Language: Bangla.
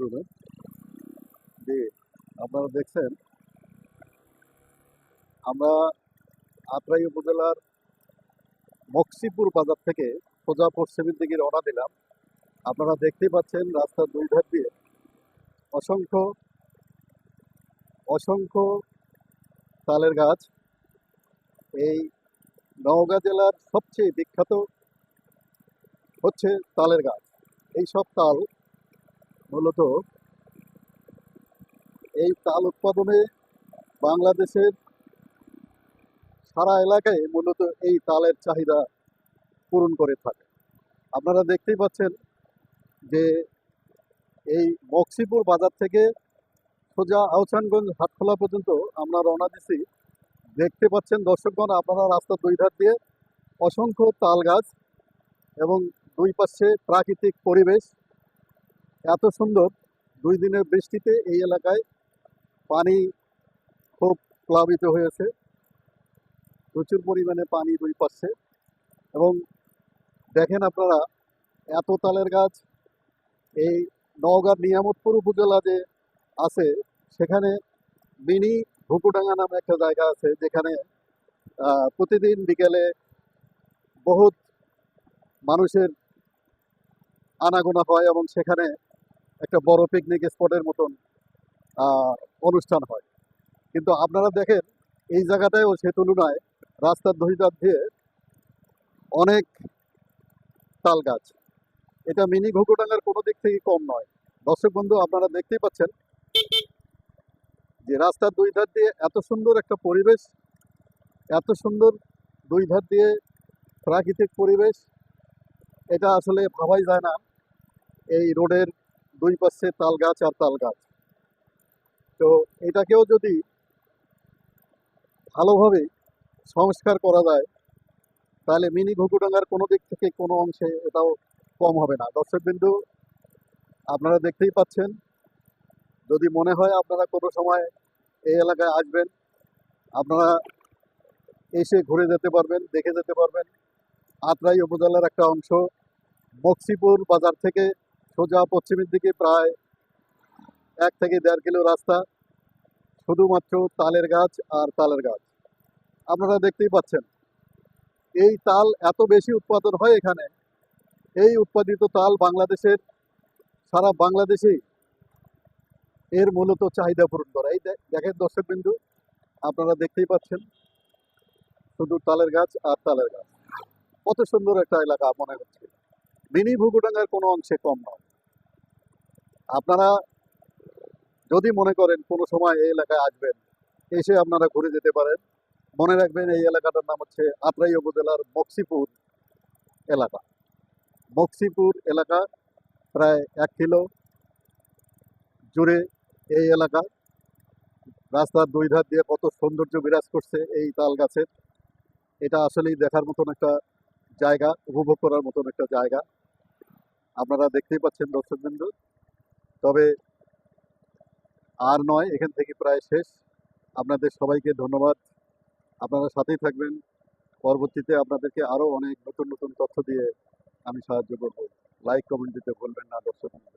শোরুমে জি, আপনারা দেখছেন। আমরা আত্রাই উপজেলার মক্সিপুর বাজার থেকে সোজা পশ্চিমের দিকে রওনা দিলাম। আপনারা দেখতেই পাচ্ছেন রাস্তার দুই ধার দিয়ে অসংখ্য অসংখ্য তালের গাছ। এই নওগাঁ জেলার সবচেয়ে বিখ্যাত হচ্ছে তালের গাছ। এই সব তাল মূলত এই তাল উৎপাদনে বাংলাদেশের সারা এলাকায় মূলত এই তালের চাহিদা পূরণ করে থাকে। আপনারা দেখতেই পাচ্ছেন যে এই বক্সিপুর বাজার থেকে সোজা আহসানগঞ্জ হাটখোলা পর্যন্ত আমরা রওনা দিছি। দেখতে পাচ্ছেন দর্শকগণ, আপনারা রাস্তার দুই ধার দিয়ে অসংখ্য তাল গাছ এবং দুই পাশে প্রাকৃতিক পরিবেশ এত সুন্দর। দুই দিনের বৃষ্টিতে এই এলাকায় পানি খুব প্লাবিত হয়েছে। প্রচুর পরিমাণে পানি দুই পাশে এবং দেখেন আপনারা, এত তালের গাছ, এই নওগাঁর নিয়ামতপুর উপজেলা যে আছে, সেখানে মিনি ভুকুডাঙ্গা নামে একটা জায়গা আছে, যেখানে প্রতিদিন বিকেলে বহুত মানুষের আনাগোনা হয় এবং সেখানে একটা বড় পিকনিক স্পটের মতন অনুষ্ঠান হয়। কিন্তু আপনারা দেখেন, এই জায়গাটায়ও সে তুলনায় রাস্তার দহিদার দিয়ে অনেক তাল গাছ। এটা মিনি ঘুঘুডাঙ্গার কোনো দিক থেকে কম নয়। দর্শক বন্ধু, আপনারা দেখতেই পাচ্ছেন যে রাস্তার দুই ধার দিয়ে এত সুন্দর একটা পরিবেশ, এত সুন্দর দুই ধার দিয়ে প্রাকৃতিক পরিবেশ, এটা আসলে ভাবাই যায় না। এই রোডের দুই পাশে তাল গাছ আর তাল গাছ তো এটাকেও যদি ভালোভাবে সংস্কার করা যায়, তাহলে মিনি ঘুঘুডাঙ্গার কোনো দিক থেকে কোনো অংশে এটাও কম হবে না। দর্শকবিন্দু, আপনারা দেখতেই পাচ্ছেন, যদি মনে হয় আপনারা কোনো সময় এই এলাকায় আসবেন, আপনারা এসে ঘুরে যেতে পারবেন, দেখে যেতে পারবেন। আত্রাই উপজেলার একটা অংশ, বক্সিপুর বাজার থেকে সোজা পশ্চিমের দিকে প্রায় এক থেকে দেড় কিলো রাস্তা, শুধুমাত্র তালের গাছ আর তালের গাছ। আপনারা দেখতেই পাচ্ছেন, এই তাল এত বেশি উৎপাদন হয় এখানে। এই উৎপাদিত তাল বাংলাদেশের, সারা বাংলাদেশেই এর মূলত চাহিদা পূরণ করে। এই দেখেন দর্শক বিন্দু আপনারা দেখতেই পাচ্ছেন, শুধু তালের গাছ আর তালের গাছ। কত সুন্দর একটা এলাকা মনে হচ্ছে। মিনি ভুগুডাঙ্গার কোনো অংশে কম নয়। আপনারা যদি মনে করেন কোনো সময় এই এলাকায় আসবেন, এসে আপনারা ঘুরে যেতে পারেন। মনে রাখবেন এই এলাকাটার নাম হচ্ছে আত্রাই উপজেলার মকসিপুর এলাকা। মকসিপুর এলাকা প্রায় এক কিলো জুড়ে এই এলাকা। রাস্তার দুই ধার দিয়ে কত সৌন্দর্য বিরাজ করছে এই তাল গাছের। এটা আসলেই দেখার মতন একটা জায়গা, উপভোগ করার মতন একটা জায়গা। আপনারা দেখতেই পাচ্ছেন দর্শকবৃন্দ তবে আর নয়, এখান থেকে প্রায় শেষ। আপনাদের সবাইকে ধন্যবাদ। আপনারা সাথেই থাকবেন। পরবর্তীতে আপনাদেরকে আরও অনেক নতুন নতুন তথ্য দিয়ে আমি সাহায্য করব। লাইক কমেন্ট দিতে ভুলবেন না দর্শক।